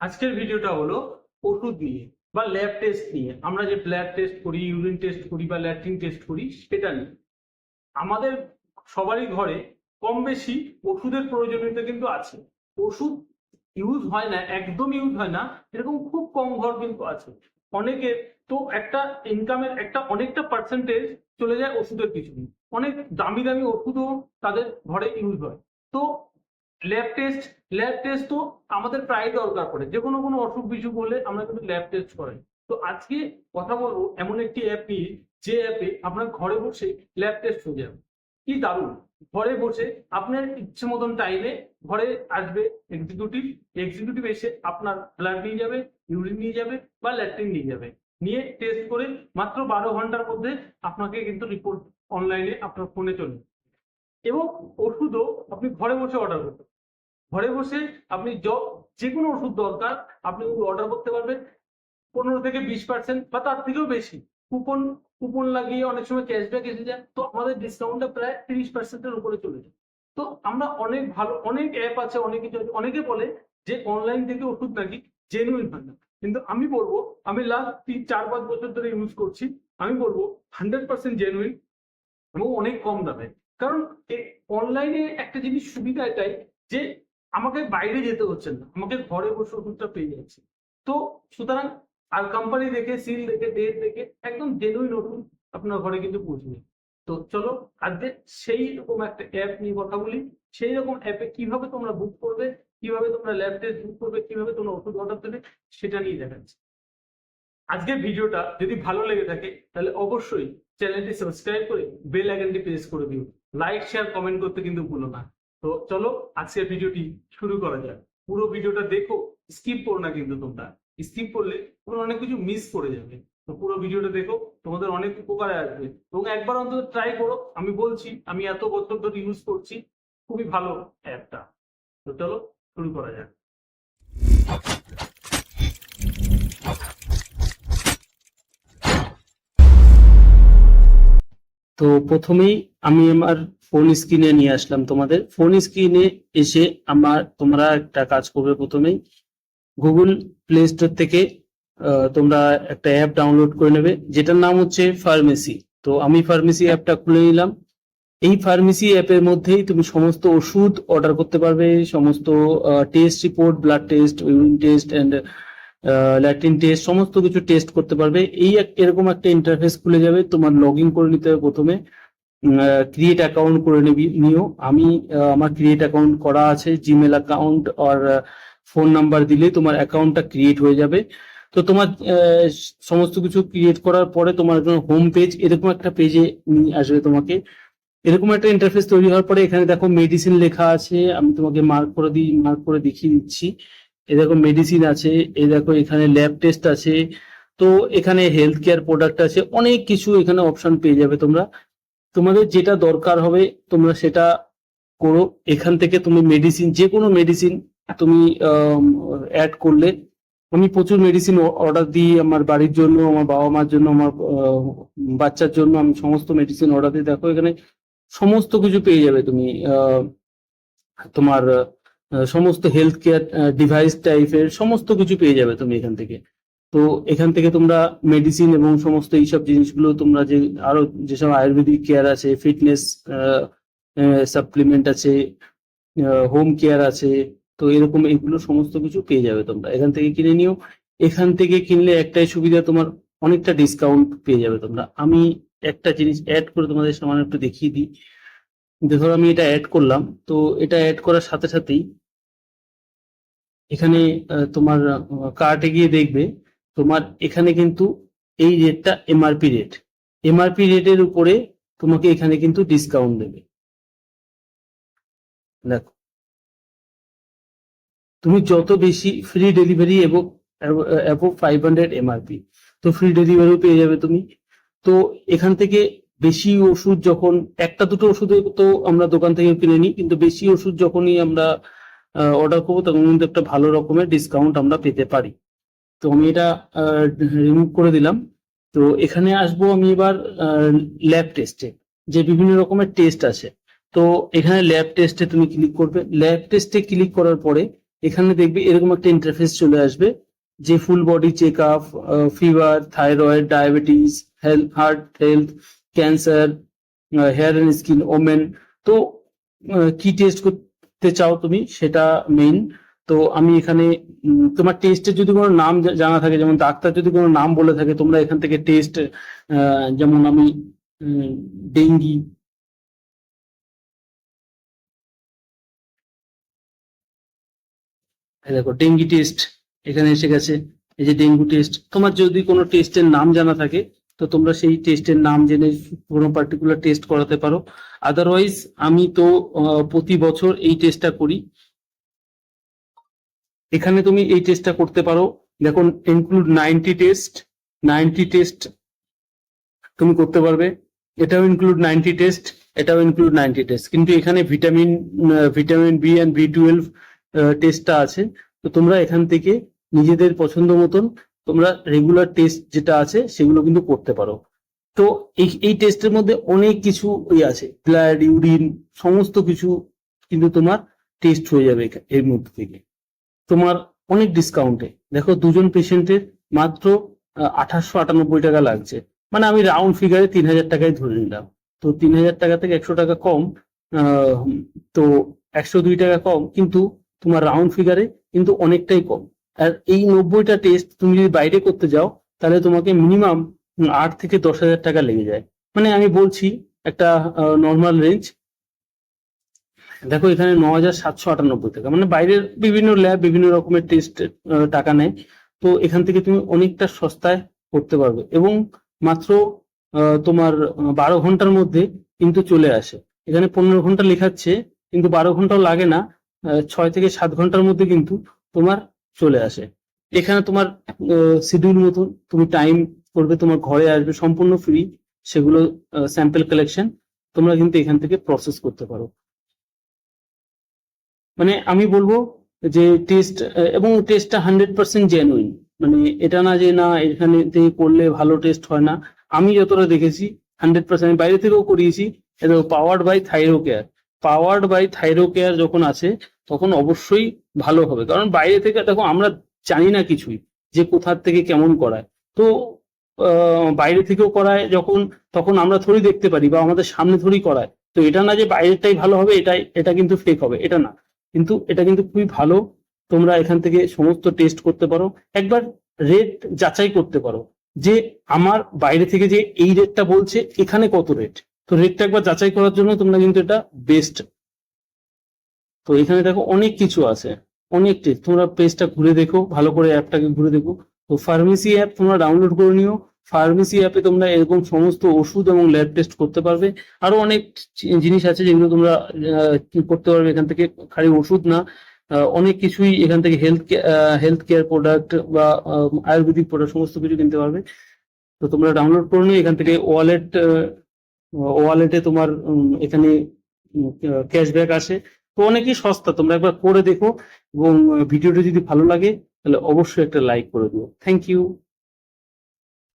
আজকের ভিডিওটা হলো ওষুধ নিয়ে বা ল্যাব টেস্ট নিয়ে। আমরা যে ব্লাড টেস্ট করি ইউরিন টেস্ট করি বা ল্যাট্রিন টেস্ট করি, সেটা নিয়ে। আমাদের সবারই ঘরে কম বেশি ওষুধের প্রয়োজনীয়তা কিন্তু আছে। ওষুধ ইউজ হয় না, একদম ইউজ হয় না, এরকম খুব কম ঘর কিন্তু আছে। অনেকে তো একটা ইনকামের একটা অনেকটা পার্সেন্টেজ চলে যায় ওষুধের পিছনে। অনেক দামি দামি ওষুধও তাদের ঘরে ইউজ হয়। তো ল্যাব টেস্ট ল্যাব টেস্ট তো আমাদের প্রায় দরকার পড়ে। যে কোনো কোনো অসুখ বিসুখ হলে আমরা কিন্তু ল্যাব টেস্ট করাই। তো আজকে কথা বলব এমন একটি অ্যাপ নিয়ে, যে অ্যাপে আপনার ঘরে বসে ল্যাব টেস্ট হয়ে যাবে। কি দারুণ! ঘরে বসে আপনার ইচ্ছে মতন টাইমে ঘরে আসবে এক্সিকিউটিভ এক্সিকিউটিভ এসে আপনার ব্লাড নিয়ে যাবে ইউরিন নিয়ে যাবে বা ল্যাট্রিন নিয়ে যাবে। নিয়ে টেস্ট করে মাত্র বারো ঘণ্টার মধ্যে আপনাকে কিন্তু রিপোর্ট অনলাইনে আপনার ফোনে চলে। এবং ওষুধও আপনি ঘরে বসে অর্ডার করতে ঘরে বসে আপনি য- কোনো ওষুধ দরকার, আপনি অর্ডার করতে পারবেন। পনেরো থেকে বিশ পার্সেন্ট বা তার থেকেও বেশি। কুপন কুপন লাগিয়ে অনেক সময় ক্যাশব্যাক এসে যায়। তো আমাদের ডিসকাউন্টটা প্রায় তিরিশ পার্সেন্টের উপরে চলে যায়। তো আমরা অনেক ভালো, অনেক অ্যাপ আছে, অনেক কিছু অনেকে বলে যে অনলাইন থেকে ওষুধ নাকি জেনুইন হয় না। কিন্তু আমি বলব, আমি লাস্ট তিন, চার, পাঁচ বছর ধরে ইউজ করছি। আমি বলব হান্ড্রেড পার্সেন্ট জেনুইন এবং অনেক কম দামে। কারণ অনলাইনে একটা জিনিস সুবিধা এটাই যে আমাকে বাইরে যেতে হচ্ছে না, আমাকে ঘরে বসে ওষুধটা পেয়ে যাচ্ছে। তো সুতরাং আর কোম্পানি দেখে সিল দেখে ডেট দেখে একদম জেনুইন ওষুধ আপনার ঘরে কিন্তু পৌঁছে যাবে। তো চলো, আজকে সেই রকম একটা অ্যাপ নিয়ে কথা বলি। সেই রকম অ্যাপে কীভাবে তোমরা বুক করবে, কীভাবে তোমরা ল্যাব টেস্ট বুক করবে, কীভাবে তোমরা ওষুধ অর্ডার দেবে, সেটা নিয়ে দেখাচ্ছি। আজকের ভিডিওটা যদি ভালো লেগে থাকে, তাহলে অবশ্যই চ্যানেলটি সাবস্ক্রাইব করে বেল আইকনটি প্রেস করে দিও। লাইক শেয়ার কমেন্ট করতে কিন্তু ভুলো না। তো চলো, আজকের ভিডিওটি শুরু করা যাক। পুরো ভিডিওটা দেখো স্কিপ করো না কিন্তু তোমরা। স্কিপ করলে তোমরা অনেক কিছু মিস করে যাবে। তো পুরো ভিডিওটা দেখো, তোমাদের অনেক উপকারে আসবে। এবং একবার অন্তত ট্রাই করো, আমি বলছি, আমি এত বছর ধরে ইউজ করছি, খুবই ভালো অ্যাপটা তো চলো, শুরু করা যাক। তো প্রথমেই আমি আমার ফোন স্ক্রিনে নিয়ে আসলাম তোমাদের। ফোন স্ক্রিনে এসে আমার তোমরা একটা কাজ করবে প্রথমেই। গুগল প্লে স্টোর থেকে তোমরা একটা অ্যাপ ডাউনলোড করে নেবে, যেটার নাম হচ্ছে ফার্মেসি তো আমি ফার্মেসি অ্যাপটা খুলে নিলাম। এই ফার্মেসি অ্যাপের মধ্যেই তুমি সমস্ত ওষুধ অর্ডার করতে পারবে, সমস্ত test report blood test urine test and latrine test সমস্ত কিছু টেস্ট করতে পারবে। এই এরকম একটা ইন্টারফেস খুলে যাবে, তোমার লগ ইন করে নিতে হবে প্রথমে। ক্রিয়েট অ্যাকাউন্ট করে নিবি, নিও। আমি আমার ক্রিয়েট অ্যাকাউন্ট করা আছে জিমেল অ্যাকাউন্ট আর ফোন নাম্বার দিলে তোমার অ্যাকাউন্টটা ক্রিয়েট হয়ে যাবে। তো তোমার সমস্ত কিছু ক্রিয়েট করার পরে তোমার হোম পেজ এরকম একটা পেজে আসবে তোমাকে। এরকম একটা ইন্টারফেস তৈরি হওয়ার পরে এখানে দেখো মেডিসিন লেখা আছে, আমি তোমাকে মার্ক করে দিই মার্ক করে দেখিয়ে দিচ্ছি। এ দেখো মেডিসিন আছে, এ দেখো এখানে ল্যাব টেস্ট আছে, তো এখানে হেলথ কেয়ার প্রোডাক্ট আছে, অনেক কিছু এখানে অপশন পেয়ে যাবে তোমরা। তোমাদের যেটা দরকার হবে, তোমরা সেটা করো। এখান থেকে তুমি মেডিসিন যে কোনো মেডিসিন তুমি অ্যাড করলে। আমি প্রচুর মেডিসিন অর্ডার দিই আমার বাড়ির জন্য, আমার বাবা মার জন্য, আমার বাচ্চার জন্য। আমি সমস্ত মেডিসিন অর্ডার দিই। দেখো এখানে সমস্ত কিছু পেয়ে যাবে তুমি তোমার সমস্ত হেলথ কেয়ার ডিভাইস টাইপের সমস্ত কিছু পেয়ে যাবে তুমি এখান থেকে। তো এখান থেকে তোমরা মেডিসিন এবং সমস্ত এইসব জিনিসগুলো তোমরা যে আরও যেসব আয়ুর্বেদিক কেয়ার আছে ফিটনেস সাপ্লিমেন্ট আছে হোম কেয়ার আছে, তো এরকম এগুলো সমস্ত কিছু পেয়ে যাবে তোমরা। এখান থেকে কিনে নিও। এখান থেকে কিনলে একটাই সুবিধা, তোমার অনেকটা ডিসকাউন্ট পেয়ে যাবে তোমরা। আমি একটা জিনিস অ্যাড করে তোমাদের সামনে একটু দেখিয়ে দিই। দেখো আমি এটা অ্যাড করলাম, তো এটা অ্যাড করার সাথে সাথেই এখানে তোমার কার্টে গিয়ে দেখবে তোমার এখানে কিন্তু এই রেটটা এমআরপি রেট এমআরপি রেটের উপরে তোমাকে এখানে কিন্তু ডিসকাউন্ট দেবে। দেখো। তুমি যত বেশি ফ্রি ডেলিভারি এবং অ্যাবভ ফাইভ হান্ড্রেড এমআরপি তো ফ্রি ডেলিভারিও পেয়ে যাবে তুমি। তো এখান থেকে বেশি ওষুধ যখন, একটা দুটো ওষুধ তো আমরা দোকান থেকে কিনে নিই, কিন্তু বেশি ওষুধ যখনই আমরা অর্ডার করব, তখন কিন্তু একটা ভালো রকমের ডিসকাউন্ট আমরা পেতে পারি। তো আমি এটা রিমুভ করে দিলাম। তো এখানে আসব আমি এবার ল্যাব টেস্টে যে বিভিন্ন রকমের টেস্ট আছে। তো এখানে ল্যাব টেস্টে তুমি ক্লিক করবে। ল্যাব টেস্টে ক্লিক করার পরে, এখানে দেখবে এরকম একটা ইন্টারফেস চলে আসবে, যে full body check up fever thyroid diabetes health heart health cancer hair and skin women তো কি টেস্ট করতে চাও তুমি? সেটা মেইন তো আমি এখানে তোমার টেস্টের যদি কোনো নাম জানা থাকে, যেমন ডাক্তার যদি কোনো নাম বলে থাকে, তোমরা এখান থেকে টেস্ট যেমন আমি ডেঙ্গি দেখো ডেঙ্গি টেস্ট এখানে এসে গেছে। এই যে ডেঙ্গু টেস্ট তোমার যদি কোনো টেস্টের নাম জানা থাকে তো তোমরা সেই টেস্টের নাম জেনে কোনো পার্টিকুলার টেস্ট করাতে পারো। আদারওয়াইজ আমি তো প্রতি বছর এই টেস্টটা করি। এখানে তুমি এই টেস্টটা করতে পারো। দেখো include ninety test ninety test তুমি করতে পারবে। এটাও ইনক্লুড নাইনটি টেস্ট এটাও ইনক্লুড নাইনটি টেস্ট কিন্তু এখানে vitamin vitamin B and B twelve টেস্টটা আছে। তো তোমরা এখান থেকে নিজেদের পছন্দ মতন তোমরা রেগুলার টেস্ট যেটা আছে, সেগুলো কিন্তু করতে পারো। তো এই এই টেস্টের মধ্যে অনেক কিছু ওই আছে। ব্লাড ইউরিন সমস্ত কিছু কিন্তু তোমার টেস্ট হয়ে যাবে এর মধ্যে থেকে। তোমার অনেক ডিসকাউন্টে দেখো দুজন পেশেন্টের মাত্র আঠাশশো আটানব্বই টাকা লাগছে। মানে আমি রাউন্ড ফিগারে তিন হাজার টাকায় ধরে নিলাম। তো তিন হাজার টাকা থেকে একশো টাকা কম তো একশো দুই টাকা কম, কিন্তু তোমার রাউন্ড ফিগারে কিন্তু অনেকটাই কম। আর এই নব্বইটা টেস্ট তুমি যদি বাইরে করতে যাও, তাহলে তোমাকে মিনিমাম আট থেকে দশ হাজার টাকা লেগে যায়। মানে আমি বলছি একটা নর্মাল রেঞ্জ দেখো এখানে ন হাজার সাতশো আটানব্বই টাকা। মানে বাইরের বিভিন্ন ল্যাব বিভিন্ন রকমের টেস্ট টাকা নেয়। তো এখান থেকে তুমি অনেকটা সস্তায় করতে পারবে। এবং মাত্র তোমার বারো ঘণ্টার মধ্যে কিন্তু চলে আসে। এখানে পনেরো ঘণ্টা লেখাচ্ছে, কিন্তু বারো ঘন্টাও লাগে না। ছয় থেকে সাত ঘণ্টার মধ্যে কিন্তু তোমার চলে আসে। এখানে তোমার শিডিউল মতন তুমি টাইম করবে, তোমার ঘরে আসবে, সম্পূর্ণ ফ্রি সেগুলো স্যাম্পল কালেকশন তোমরা কিন্তু এখান থেকে প্রসেস করতে পারো। মানে আমি বলব যে টেস্ট এবং টেস্টটা হান্ড্রেড পার্সেন্ট জেনুইন মানে এটা না যে না, এখানে থেকে করলে ভালো টেস্ট হয় না। আমি যতটা দেখেছি হান্ড্রেড পার্সেন্ট আমি বাইরে থেকেও করিয়েছি powered by Thyrocare powered by Thyrocare যখন আছে তখন অবশ্যই ভালো হবে। কারণ বাইরে থেকে, দেখো আমরা জানি না কিছুই যে কোথার থেকে কেমন করায়। তো বাইরে থেকেও করায় যখন, তখন আমরা থোড়ি দেখতে পারি বা আমাদের সামনে থোড়ি করায়। তো এটা না যে বাইরেরটাই ভালো হবে, এটাই, এটা কিন্তু ফেক হবে, এটা না। কিন্তু এটা কিন্তু খুবই ভালো, তোমরা এখান থেকে সমস্ত টেস্ট করতে পারো। একবার রেট যাচাই করতে পারো যে আমার বাইরে থেকে যে এই রেটটা বলছে, এখানে কত রেট তো রেটটা একবার যাচাই করার জন্য তোমরা কিন্তু এটা বেস্ট তো এখানে দেখো অনেক কিছু আছে। অনেক টেস্ট তোমরা পেজটা ঘুরে দেখো, ভালো করে অ্যাপটাকে ঘুরে দেখো। তো ফার্মেসি অ্যাপ তোমরা ডাউনলোড করে নিও। ফার্মেসি অ্যাপে তোমরা এরকম সমস্ত ওষুধ এবং ল্যাব টেস্ট করতে পারবে। আরও অনেক জিনিস আছে যেগুলো তোমরা করতে পারবে এখান থেকে। খালি ওষুধ না। অনেক কিছুই এখান থেকে হেলথ হেলথ কেয়ার প্রোডাক্ট বা আয়ুর্বেদিক প্রোডাক্ট সমস্ত কিছু কিনতে পারবে। তো তোমরা ডাউনলোড করে নিও। এখান থেকে ওয়ালেট ওয়ালেটে তোমার এখানে ক্যাশব্যাক আসে। তো অনেকই সস্তা। তোমরা একবার করে দেখো এবং ভিডিওটা যদি ভালো লাগে, তাহলে অবশ্যই একটা লাইক করে দিও। Thank you